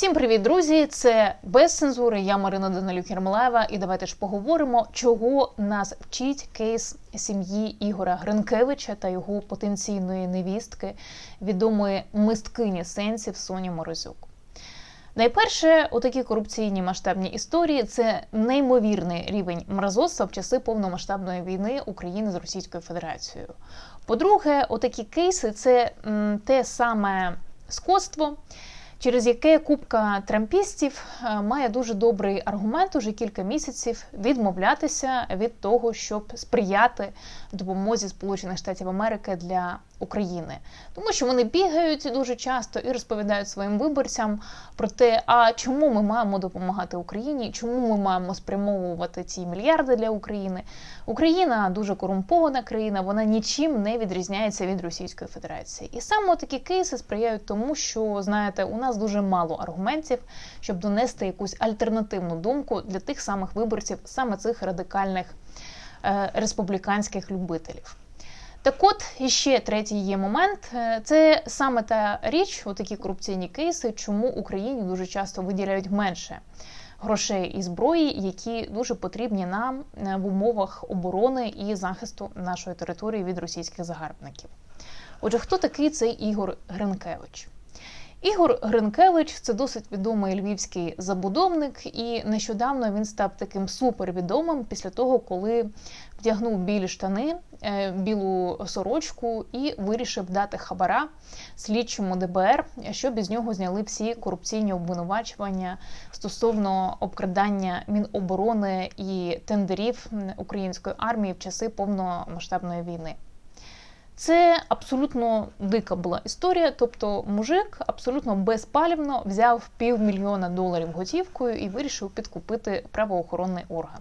Всім привіт, друзі! Це без цензури. Я Марина Данилюк Єрмолаєва. І давайте ж поговоримо, чого нас вчить кейс сім'ї Ігора Гринкевича та його потенційної невістки, відомої мисткині сенсів Соні Морозюк. Найперше, у такі корупційні масштабні історії це неймовірний рівень мразоцтва в часи повномасштабної війни України з Російською Федерацією. По-друге, отакі кейси це те саме скотство, через яке купка трампістів е, має дуже добрий аргумент уже кілька місяців відмовлятися від того, щоб сприяти допомозі Сполучених Штатів Америки для України, тому що вони бігають дуже часто і розповідають своїм виборцям про те, а чому ми маємо допомагати Україні, чому ми маємо спрямовувати ці мільярди для України. Україна дуже корумпована країна, вона нічим не відрізняється від Російської Федерації. І саме такі кейси сприяють тому, що знаєте, у нас дуже мало аргументів, щоб донести якусь альтернативну думку для тих самих виборців, саме цих радикальних е, республіканських любителів. Так от іще третій є момент. Е, Це саме та річ, отакі корупційні кейси, чому Україні дуже часто виділяють менше грошей і зброї, які дуже потрібні нам е, в умовах оборони і захисту нашої території від російських загарбників. Отже, хто такий цей Ігор Гринкевич? Ігор Гринкевич це досить відомий львівський забудовник, і нещодавно він став таким супервідомим після того, коли вдягнув білі штани, е, білу сорочку і вирішив дати хабара слідчому ДБР, щоб із нього зняли всі корупційні обвинувачування стосовно обкрадання Міноборони і тендерів української армії в часи повномасштабної війни. Це абсолютно дика була історія. Тобто, мужик абсолютно безпалівно взяв півмільйона доларів готівкою і вирішив підкупити правоохоронний орган.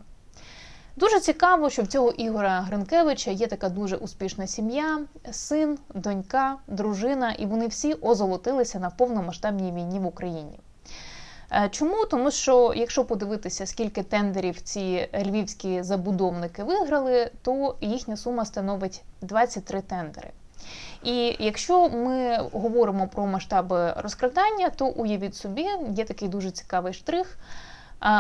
Дуже цікаво, що в цього Ігора Гринкевича є така дуже успішна сім'я, син, донька, дружина, і вони всі озолотилися на повномасштабній війні в Україні. Е, Чому? Тому що якщо подивитися, скільки тендерів ці львівські забудовники виграли, то їхня сума становить 23 тендери. І якщо ми говоримо про масштаби розкрадання, то уявіть собі, є такий дуже цікавий штрих.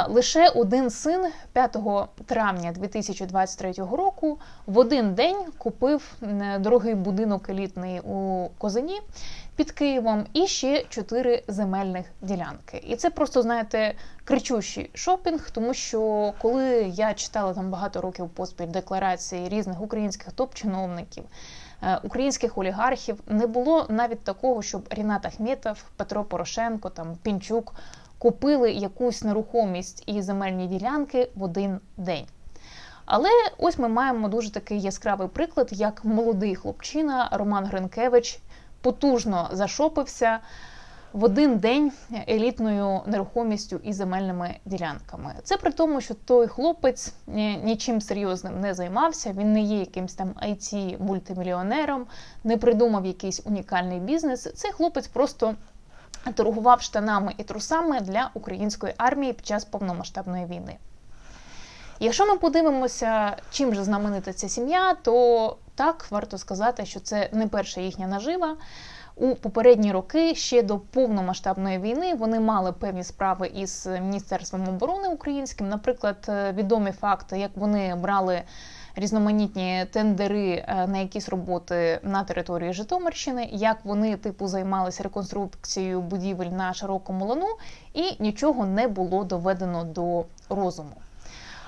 Лише один син 5 травня 2023 року в один день купив дорогий будинок елітний у Козині під Києвом і ще чотири земельних ділянки. І це просто, знаєте, кричущий шопінг, тому що коли я читала там багато років поспіль декларації різних українських топ-чиновників. е, Українських олігархів не було навіть такого, щоб Рінат Ахметов, Петро Порошенко, там Пінчук купили якусь нерухомість і земельні ділянки в один день. Але ось ми маємо дуже такий яскравий приклад, як молодий хлопчина Роман Гринкевич потужно зашопився в один день елітною нерухомістю і земельними ділянками. Це при тому, що той хлопець е, нічим серйозним не займався. Він не є якимсь там it мультимільйонером, не придумав якийсь унікальний бізнес. Цей хлопець просто торгував штанами і трусами для української армії під час повномасштабної війни. Якщо ми подивимося, чим же знаменита ця сім'я, то так варто сказати, що це не перша їхня нажива. У попередні роки ще до повномасштабної війни вони мали певні справи із Міністерством оборони українським. Наприклад, е, відомі факти, як вони брали різноманітні тендери е, на якісь роботи на території Житомирщини, як вони типу займалися реконструкцією будівель на широкому лану, і нічого не було доведено до розуму.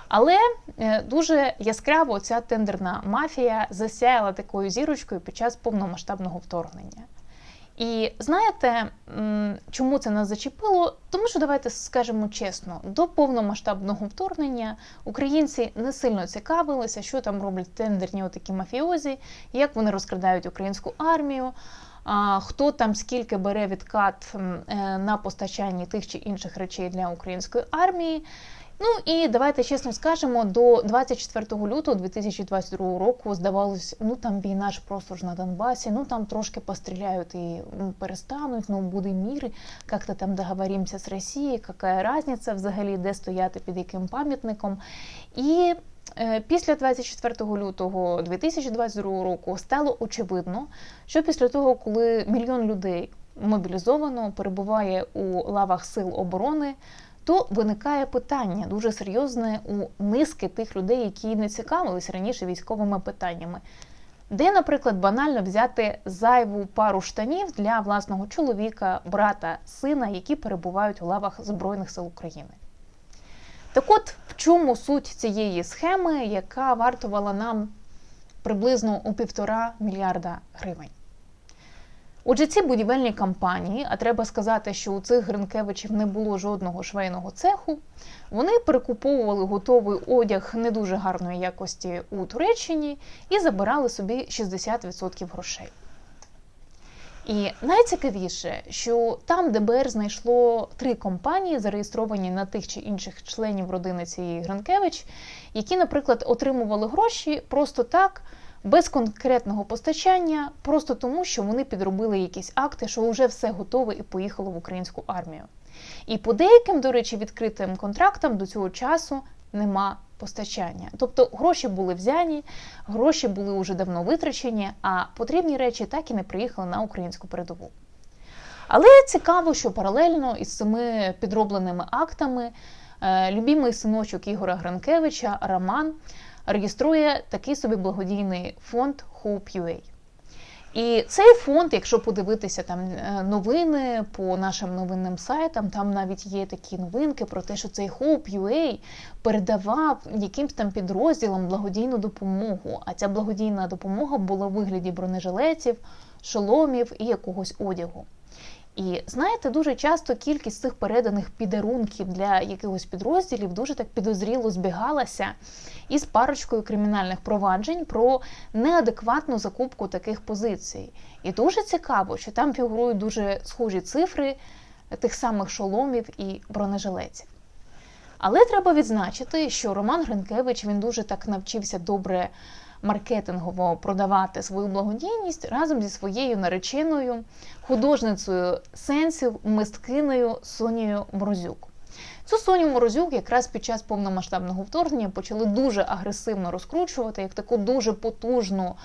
Але е, дуже яскраво ця тендерна мафія засяяла такою зірочкою під час повномасштабного вторгнення. І знаєте, чому це нас зачепило? Тому що давайте скажемо чесно, до повномасштабного вторгнення українці не сильно цікавилися, що там роблять тендерні отакі мафіозі, як вони розкрадають українську армію. Хто там скільки бере відкат е, на постачанні тих чи інших речей для української армії? Ну і давайте чесно скажемо, до 24 лютого 2022 року здавалось, ну там війна ж просто ж на Донбасі, ну там трошки постріляють і перестануть, ну буде мір, як-то там договоримося з Росією, яка різниця взагалі, де стояти під яким пам'ятником. І е, після 24 лютого 2022 року стало очевидно, що після того, коли мільйон людей мобілізовано, перебуває у лавах сил оборони, то виникає питання дуже серйозне у низки тих людей, які не цікавились раніше військовими питаннями. Де, наприклад, банально взяти зайву пару штанів для власного чоловіка, брата, сина, які перебувають у лавах Збройних сил України. Так от, в чому суть цієї схеми, яка вартувала нам приблизно у півтора мільярда гривень? Отже, ці будівельні кампанії, а треба сказати, що у цих Гринкевичів не було жодного швейного цеху, вони перекуповували готовий одяг не дуже гарної якості у Туреччині і забирали собі 60% грошей. І найцікавіше, що там ДБР знайшло три компанії, зареєстровані на тих чи інших членів родини цієї Гринкевич, які, наприклад, отримували гроші просто так без конкретного постачання, просто тому, що вони підробили якісь акти, що вже все готове і поїхало в українську армію. І по деяким, до речі, відкритим контрактам до цього часу нема постачання. Тобто гроші були взяні, гроші були вже давно витрачені, а потрібні речі так і не приїхали на українську передову. Але цікаво, що паралельно із цими підробленими актами е, любимий синочок Ігора Гранкевича Роман реєструє такий собі благодійний фонд Hope.ua. І цей фонд, якщо подивитися там е, новини по нашим новинним сайтам, там навіть є такі новинки про те, що цей Hope.ua передавав якимсь там підрозділам благодійну допомогу. А ця благодійна допомога була в вигляді бронежилетів, шоломів і якогось одягу. І знаєте, дуже часто кількість цих переданих підарунків для якихось підрозділів дуже так підозріло збігалася із парочкою кримінальних проваджень про неадекватну закупку таких позицій. І дуже цікаво, що там фігурують дуже схожі цифри тих самих шоломів і бронежилетів. Але треба відзначити, що Роман Гринкевич він дуже так навчився добре маркетингово продавати свою благодійність разом зі своєю нареченою художницею сенсів, мисткинею Сонією Морозюк. Цю Соню Морозюк якраз під час повномасштабного вторгнення почали дуже агресивно розкручувати як таку дуже потужну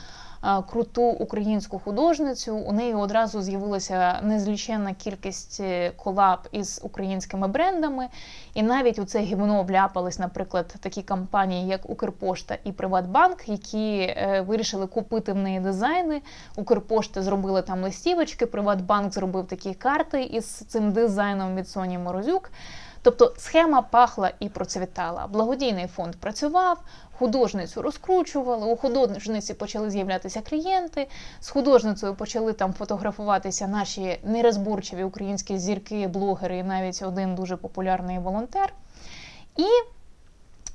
круту українську художницю. У неї одразу з'явилася незліченна кількість е, колаб із українськими брендами, і навіть у це гівно вляпались, наприклад, такі компанії, як Укрпошта і Приватбанк, які е, вирішили купити в неї дизайни. Укрпошта зробила там листівочки, Приватбанк зробив такі карти із цим дизайном від Соні Морозюк. Тобто схема пахла і процвітала. Благодійний фонд працював, художницю розкручували, у художниці почали з'являтися клієнти, з художницею почали там фотографуватися наші нерозборчиві українські зірки, блогери і навіть один дуже популярний волонтер. І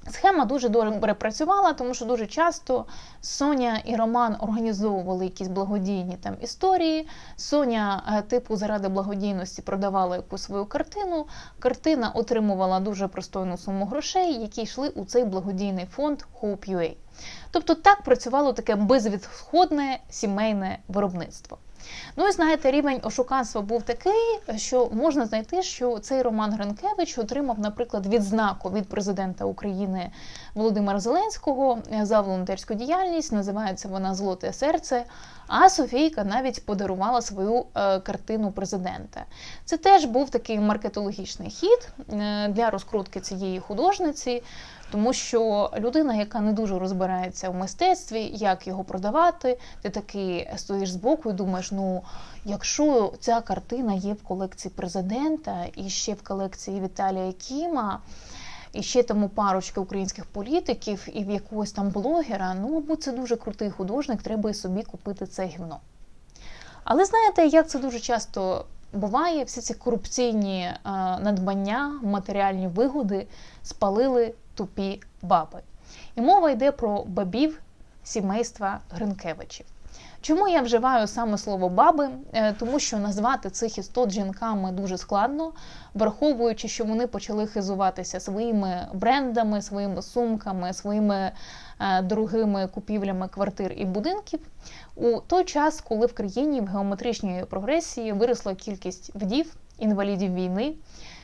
Схема дуже добре працювала, тому що дуже часто Соня і Роман організовували якісь благодійні там історії. Соня, е, типу, заради благодійності продавала якусь свою картину. Картина отримувала дуже простойну суму грошей, які йшли у цей благодійний фонд Hope.ua. Тобто так працювало таке безвідходне сімейне виробництво. Ну і знаєте, рівень ошуканства був такий, що можна знайти, що цей Роман Гринкевич отримав, наприклад, відзнаку від президента України Володимира Зеленського за волонтерську діяльність. Називається вона Золоте серце. А Софійка навіть подарувала свою е, картину президента. Це теж був такий маркетологічний хід е, для розкрутки цієї художниці. Тому що людина, яка не дуже розбирається в мистецтві, як його продавати, ти такий стоїш збоку і думаєш, ну якщо ця картина є в колекції президента і ще в колекції Віталія Кіма. І ще тому парочки українських політиків і в якогось там блогера, ну, мабуть, це дуже крутий художник, треба і собі купити це гівно. Але знаєте, як це дуже часто буває, всі ці корупційні е, надбання, матеріальні вигоди спалили тупі баби. І мова йде про бабів сімейства Гринкевичів. Чому я вживаю саме слово баби? Е, тому що назвати цих істот жінками дуже складно, враховуючи, що вони почали хизуватися своїми брендами, своїми сумками, своїми е, дорогими купівлями квартир і будинків. У той час, коли в країні в геометричній прогресії виросла кількість вдів, інвалідів війни,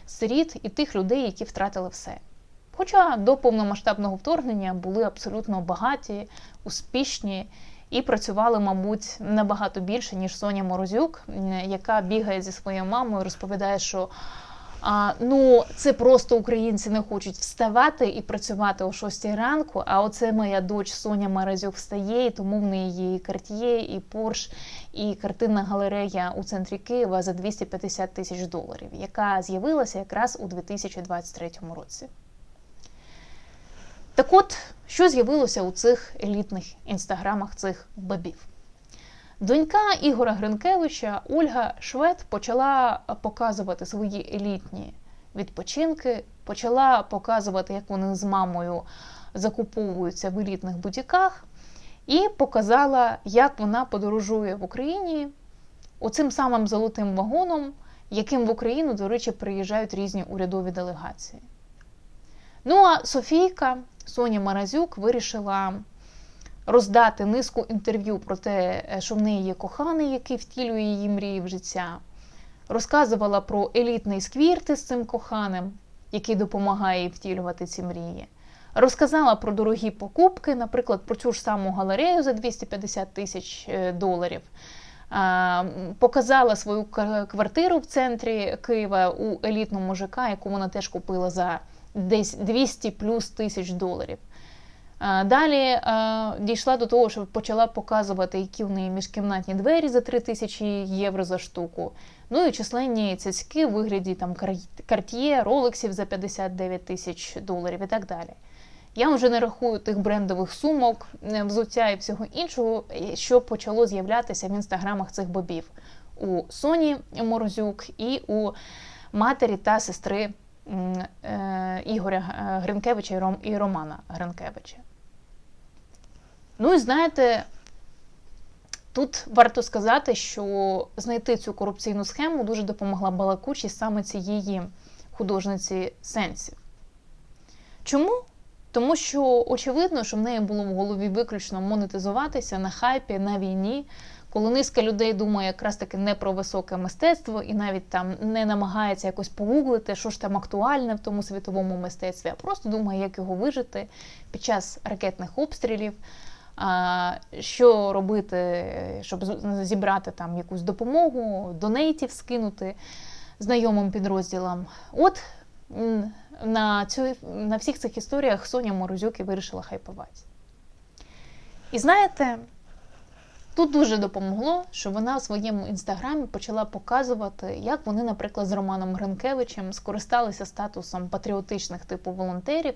сиріт і тих людей, які втратили все. Хоча до повномасштабного вторгнення були абсолютно багаті, успішні і працювали, мабуть, набагато більше, ніж Соня Морозюк, яка бігає зі своєю мамою, розповідає, що а, ну, це просто українці не хочуть вставати і працювати о 6 ранку. А оце моя доч Соня Морозюк встає, і тому в неї є і Карт'є, і Порш, і картинна галерея у центрі Києва за 250 тисяч доларів, яка з'явилася якраз у 2023 році. Так от, що з'явилося у цих елітних інстаграмах цих бабів? Донька Ігора Гринкевича Ольга Швед почала показувати свої елітні відпочинки, почала показувати, як вони з мамою закуповуються в елітних бутіках, і показала, як вона подорожує в Україні оцим самим золотим вагоном, яким в Україну, до речі, приїжджають різні урядові делегації. Ну а Софійка Соня Маразюк вирішила роздати низку інтерв'ю про те, е, що в неї є коханий, який втілює її мрії в життя. Розказувала про елітний сквірти з цим коханим, який допомагає їй втілювати ці мрії. Розказала про дорогі покупки, наприклад, про цю ж саму галерею за 250 тисяч е, доларів. Показала свою квартиру в центрі Києва у елітному ЖК, яку вона теж купила за десь 200 плюс тисяч доларів. Далі дійшла до того, що почала показувати, які в неї міжкімнатні двері за 3 тисячі євро за штуку. Ну і численні цяцьки в вигляді там карт'є, ролексів за 59 тисяч доларів і так далі. Я вже не рахую тих брендових сумок, е, взуття і всього іншого, що почало з'являтися в інстаграмах цих бобів у Соні Морозюк і у матері та сестри е, Ігоря е, Гринкевича і Романа Гринкевича. Ну і знаєте, тут варто сказати, що знайти цю корупційну схему дуже допомогла балакучість саме цієї художниці сенсів. Чому? Тому що очевидно, що в неї було в голові виключно монетизуватися на хайпі, на війні, коли низка людей думає якраз таки не про високе мистецтво і навіть там не намагається якось погуглити, що ж там актуальне в тому світовому мистецтві, а просто думає, як його вижити під час ракетних обстрілів. Що робити, щоб зібрати там якусь допомогу, донейтів скинути знайомим підрозділам? От на цю, на всіх цих історіях Соня Морозюк і вирішила хайпувати. І знаєте, тут дуже допомогло, що вона в своєму інстаграмі почала показувати, як вони, наприклад, з Романом Гринкевичем скористалися статусом патріотичних типу волонтерів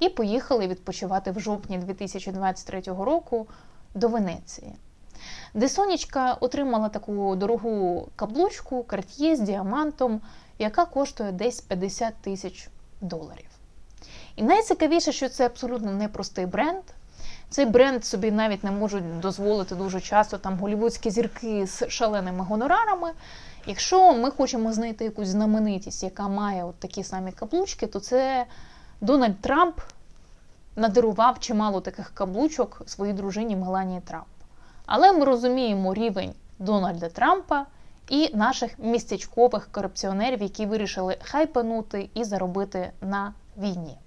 і поїхали відпочивати в жовтні 2023 року до Венеції. Де Сонечка отримала таку дорогу каблучку, карт'є з діамантом, яка коштує десь 50 тисяч доларів. І найцікавіше, що це абсолютно непростий бренд. Цей бренд собі навіть не можуть дозволити дуже часто там голівудські зірки з шаленими гонорарами. Якщо ми хочемо знайти якусь знаменитість, яка має от такі самі каблучки, то це Дональд Трамп надарував чимало таких каблучок своїй дружині Меланії Трамп. Але ми розуміємо рівень Дональда Трампа і наших містечкових корупціонерів, які вирішили хайпанути і заробити на війні.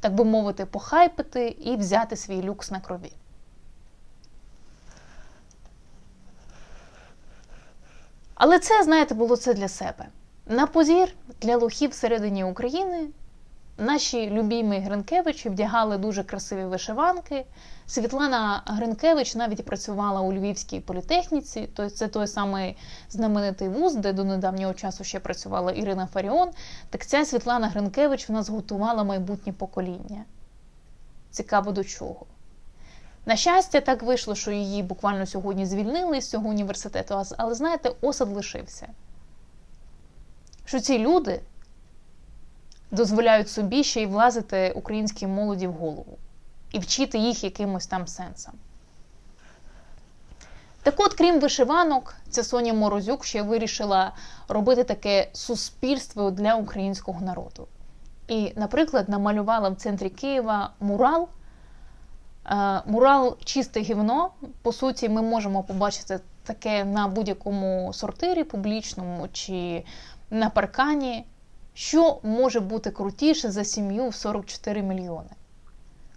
Так би мовити, похайпити і взяти свій люкс на крові. Але це, знаєте, було це для себе. На позір для лохів всередині України Наші любімі Гринкевичі вдягали дуже красиві вишиванки. Світлана Гринкевич навіть працювала у Львівській політехніці, це той самий знаменитий вуз, де до недавнього часу ще працювала Ірина Фаріон. Так ця Світлана Гринкевич вона зготувала майбутнє покоління. Цікаво до чого. На щастя, так вийшло, що її буквально сьогодні звільнили з цього університету, але знаєте, осад лишився. Що ці люди дозволяють собі ще й влазити українській молоді в голову і вчити їх якимось там сенсам. Так от, крім вишиванок, ця Соня Морозюк ще вирішила робити таке суспільство для українського народу. І, наприклад, намалювала в центрі Києва мурал. Е, мурал чисте гівно. По суті, ми можемо побачити таке на будь-якому сортирі публічному чи на паркані. Що може бути крутіше за сім'ю в 44 мільйони?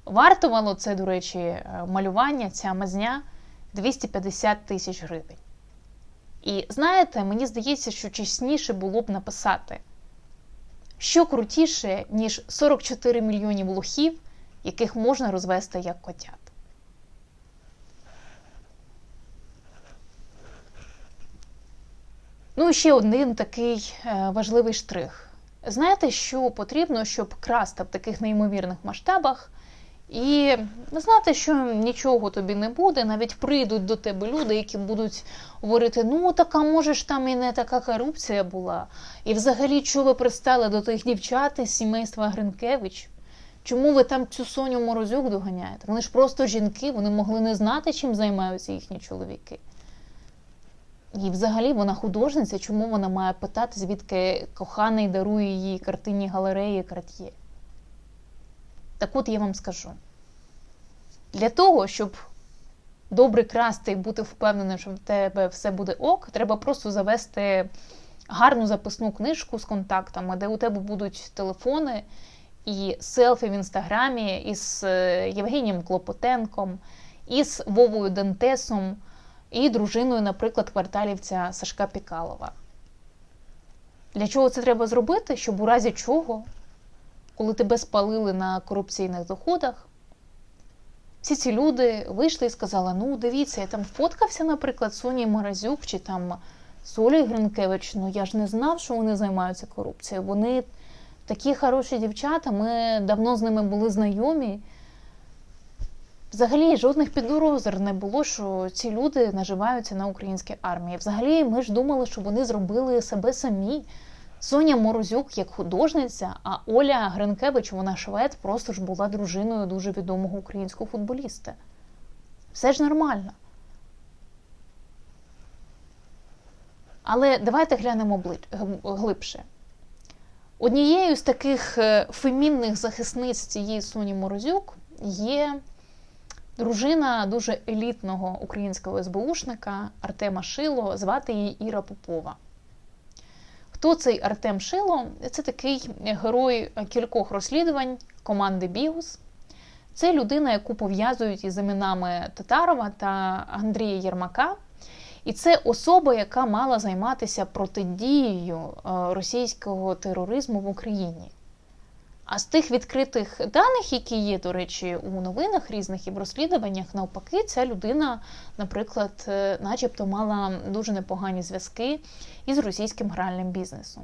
Вартувало це, до речі, е, малювання, ця мазня 250 тисяч гривень. І знаєте, мені здається, що чесніше було б написати, що крутіше, ніж 44 мільйонів лохів, яких можна розвести як котят. Ну і ще один такий е, важливий штрих. Знаєте, що потрібно, щоб красти в таких неймовірних масштабах, і знати, що нічого тобі не буде, навіть прийдуть до тебе люди, які будуть говорити: ну така може ж там і не така корупція була. І взагалі, чого ви пристали до тих дівчат із сімейства Гринкевич? Чому ви там цю Соню Морозюк доганяєте? Вони ж просто жінки, вони могли не знати, чим займаються їхні чоловіки. І взагалі вона художниця, чому вона має питати, звідки коханий дарує їй картинні галереї Крат'є? Так от я вам скажу: для того, щоб добре красти і бути впевненим, що в тебе все буде ок, треба просто завести гарну записну книжку з контактами, де у тебе будуть телефони і селфі в інстаграмі із е, Євгенієм Клопотенком, із Вовою Дентесом і дружиною, наприклад, кварталівця Сашка Пікалова. Для чого це треба зробити? Щоб у разі чого, коли тебе спалили на корупційних доходах, всі ці люди вийшли і сказали: ну, дивіться, я там фоткався, наприклад, Соні Морозюк чи там Солі Гринкевич, ну я ж не знав, що вони займаються корупцією. Вони такі хороші дівчата, ми давно з ними були знайомі. Взагалі жодних підозр не було, що ці люди наживаються на українській армії. Взагалі, ми ж думали, що вони зробили себе самі. Соня Морозюк як художниця, а Оля Гринкевич, вона швед, просто ж була дружиною дуже відомого українського футболіста. Все ж нормально. Але давайте глянемо глибше. Однією з таких е, фемінних захисниць цієї Соні Морозюк є дружина дуже елітного українського СБУшника Артема Шило, звати її Іра Попова. Хто цей Артем Шило? Це такий герой кількох розслідувань команди Бігус. Це людина, яку пов'язують із іменами Татарова та Андрія Єрмака. І це особа, яка мала займатися протидією е, російського тероризму в Україні. А з тих відкритих даних, які є, до речі, у новинах різних і в розслідуваннях, навпаки, ця людина, наприклад, е, начебто мала дуже непогані зв'язки із російським гральним бізнесом.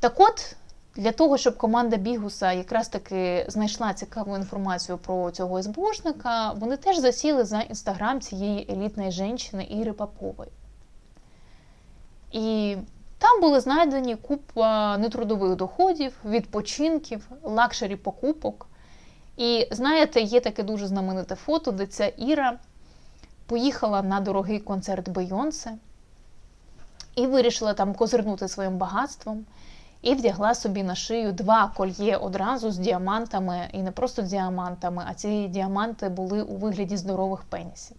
Так от, для того, щоб команда Бігуса якраз таки знайшла цікаву інформацію про цього СБУшника, вони теж засіли за інстаграм цієї елітної жінки Іри Попової. І там були знайдені купа нетрудових доходів, відпочинків, лакшері покупок. І знаєте, є таке дуже знамените фото, де ця Іра поїхала на дорогий концерт Бейонсе і вирішила там козирнути своїм багатством. І вдягла собі на шию два кольє одразу з діамантами, і не просто діамантами, а ці діаманти були у вигляді здорових пенісів.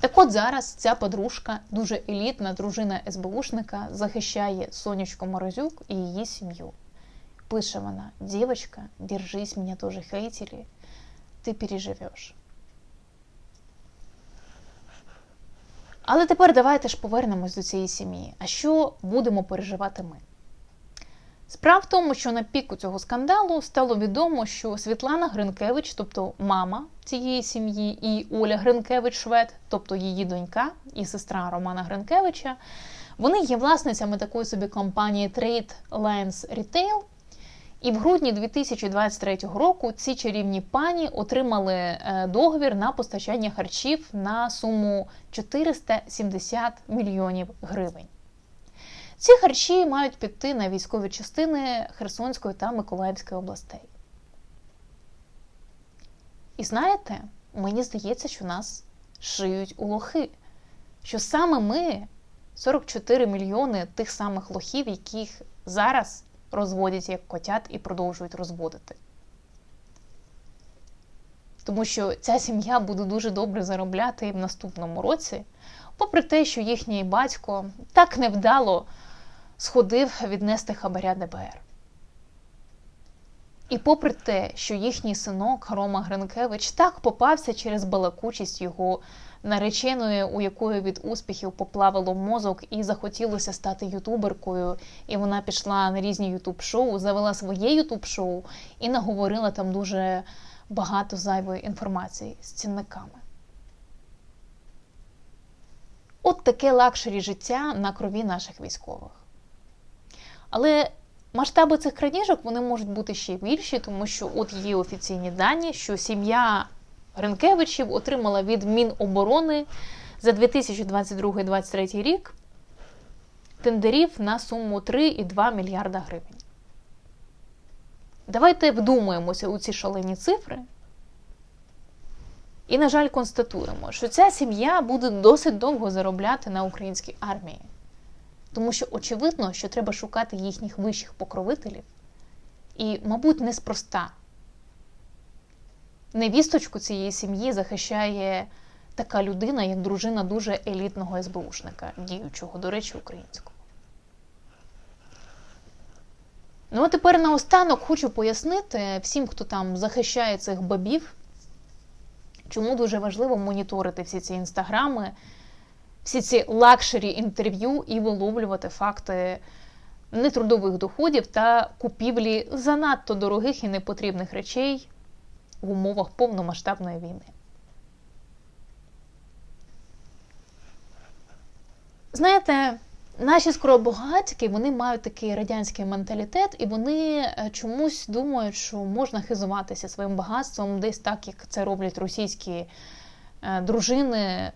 Так от зараз ця подружка, дуже елітна дружина СБУшника, захищає Сонечку Морозюк і її сім'ю. Пише вона: Дівочка, держись, мене теж хейтили, ти переживеш. Але тепер давайте ж повернемось до цієї сім'ї. А що будемо переживати ми? Справа в тому, що на піку цього скандалу стало відомо, що Світлана Гринкевич, тобто мама цієї сім'ї, і Оля Гринкевич Швед, тобто її донька і сестра Романа Гринкевича, вони є власницями такої собі компанії Trade Lines Retail. І в грудні 2023 року ці чарівні пані отримали е, договір на постачання харчів на суму 470 мільйонів гривень. Ці харчі мають піти на військові частини Херсонської та Миколаївської областей. І знаєте, мені здається, що нас шиють у лохи. Що саме ми 44 мільйони тих самих лохів, яких зараз розводять як котят і продовжують розводити. Тому що ця сім'я буде дуже добре заробляти і в наступному році, попри те, що їхній батько так невдало сходив віднести хабаря ДБР. І попри те, що їхній синок Рома Гринкевич так попався через балакучість його нареченої, у якої від успіхів поплавило мозок, і захотілося стати ютуберкою, і вона пішла на різні ютуб-шоу, завела своє ютуб-шоу і наговорила там дуже багато зайвої інформації з цінниками. От таке лакшері життя на крові наших військових. Але масштаби цих крадіжок вони можуть бути ще більші, тому що от є офіційні дані, що сім'я Гринкевичів отримала від Міноборони за 2022-2023 рік тендерів на суму 3,2 мільярда гривень. Давайте вдумаємося у ці шалені цифри. І, на жаль, констатуємо, що ця сім'я буде досить довго заробляти на українській армії. Тому що очевидно, що треба шукати їхніх вищих покровителів. І, мабуть, неспроста. Невісточку цієї сім'ї захищає така людина, як дружина дуже елітного СБУшника, діючого, до речі, українського. Ну, а тепер наостанок хочу пояснити всім, хто там захищає цих бабів, чому дуже важливо моніторити всі ці інстаграми, всі ці лакшері інтерв'ю і виловлювати факти нетрудових доходів та купівлі занадто дорогих і непотрібних речей в умовах повномасштабної війни. Знаєте, наші скоробогатьки вони мають такий радянський менталітет, і вони е, чомусь думають, що можна хизуватися своїм багатством десь так, як це роблять російські е, дружини,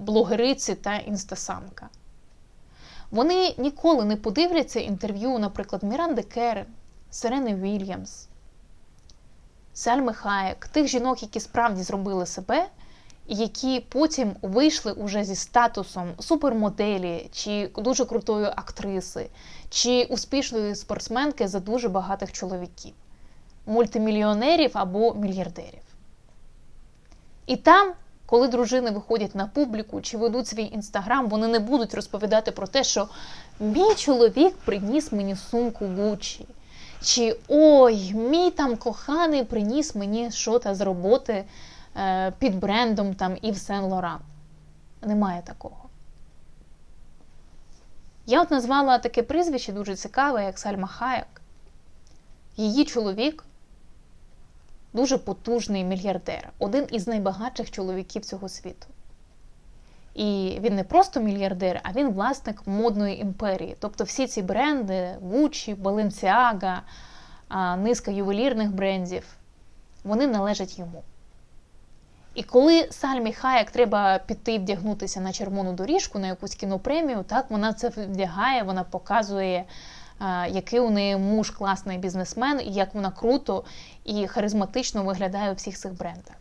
блогериці та інстасамка. Вони ніколи не подивляться інтерв'ю, наприклад, Міранди Керен, Сирени Вільямс, Сальми Хаєк, тих жінок, які справді зробили себе, і які потім вийшли уже зі статусом супермоделі, чи дуже крутої актриси, чи успішної спортсменки за дуже багатих чоловіків, мультимільйонерів або мільярдерів. І там, коли дружини виходять на публіку чи ведуть свій інстаграм, вони не будуть розповідати про те, що мій чоловік приніс мені сумку Гуччі. Чи ой, мій там коханий приніс мені що-то з роботи е, під брендом там Ів Сен Лоран. Немає такого. Я от назвала таке прізвище дуже цікаве, як Сальма Хаяк. Її чоловік дуже потужний мільярдер, один із найбагатших чоловіків цього світу. І він не просто мільярдер, а він власник модної імперії. Тобто всі ці бренди Gucci, Balenciaga, низка ювелірних брендів, вони належать йому. І коли Сальмі Хаєк треба піти вдягнутися на червону доріжку, на якусь кінопремію, так вона це вдягає, вона показує, який у неї муж класний бізнесмен, і як вона круто і харизматично виглядає у всіх цих брендах.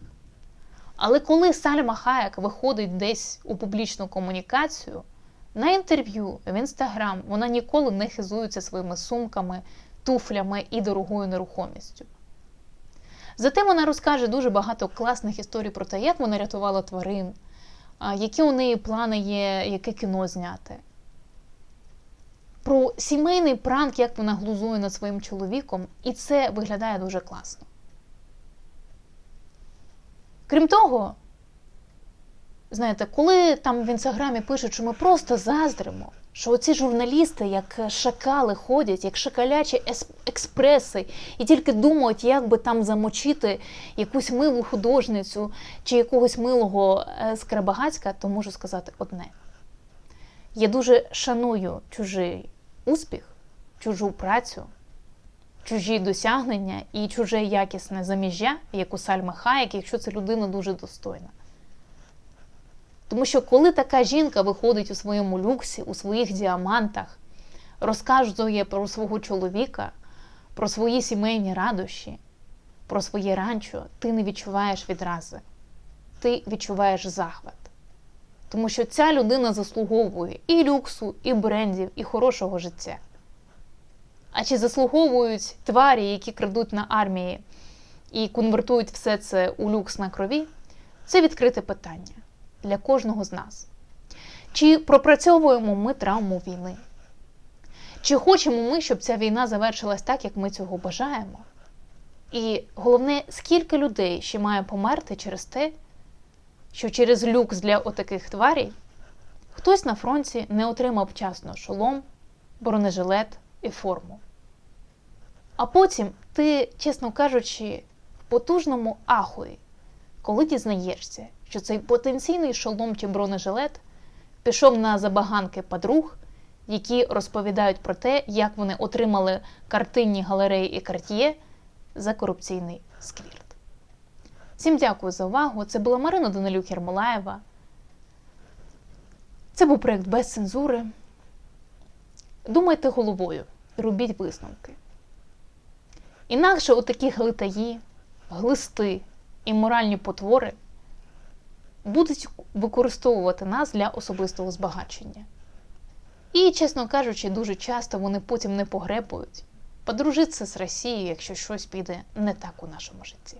Але коли Сальма Хаєк виходить десь у публічну комунікацію, на інтерв'ю в інстаграм вона ніколи не хизується своїми сумками, туфлями і дорогою нерухомістю. Зате вона розкаже дуже багато класних історій про те, як вона рятувала тварин, які у неї плани є, яке кіно зняти. Про сімейний пранк, як вона глузує над своїм чоловіком, і це виглядає дуже класно. Крім того, знаєте, коли там в інстаграмі пишуть, що ми просто заздримо, що оці журналісти, як шакали, ходять, як шакалячі експреси, і тільки думають, як би там замочити якусь милу художницю чи якогось милого е, Скрабагацька, то можу сказати одне. Я дуже шаную чужий успіх, чужу працю чужі досягнення і чуже якісне заміжжя, як у Сальми Хаєк, якщо це людина дуже достойна. Тому що коли така жінка виходить у своєму люксі, у своїх діамантах, розказує про свого чоловіка, про свої сімейні радощі, про своє ранчо, ти не відчуваєш відрази, ти відчуваєш захват. Тому що ця людина заслуговує і люксу, і брендів, і хорошого життя. А чи заслуговують тварі, які крадуть на армії і конвертують все це у люкс на крові? Це відкрите питання для кожного з нас. Чи пропрацьовуємо ми травму війни? Чи хочемо ми, щоб ця війна завершилась так, як ми цього бажаємо? І головне, скільки людей ще має померти через те, що через люкс для отаких тварій хтось на фронті не отримав вчасно шолом, бронежилет і форму. А потім ти, чесно кажучи, в потужному ахуї, коли дізнаєшся, що цей потенційний шолом чи бронежилет пішов на забаганки подруг, які розповідають про те, як вони отримали картинні галереї і карт'є за корупційний сквірт. Всім дякую за увагу. Це була Марина Данилюк Єрмолаєва. Це був проєкт без цензури. Думайте головою і робіть висновки. Інакше отакі глитаї, глисти і моральні потвори будуть використовувати нас для особистого збагачення. І, чесно кажучи, дуже часто вони потім не погребують подружитися з Росією, якщо щось піде не так у нашому житті.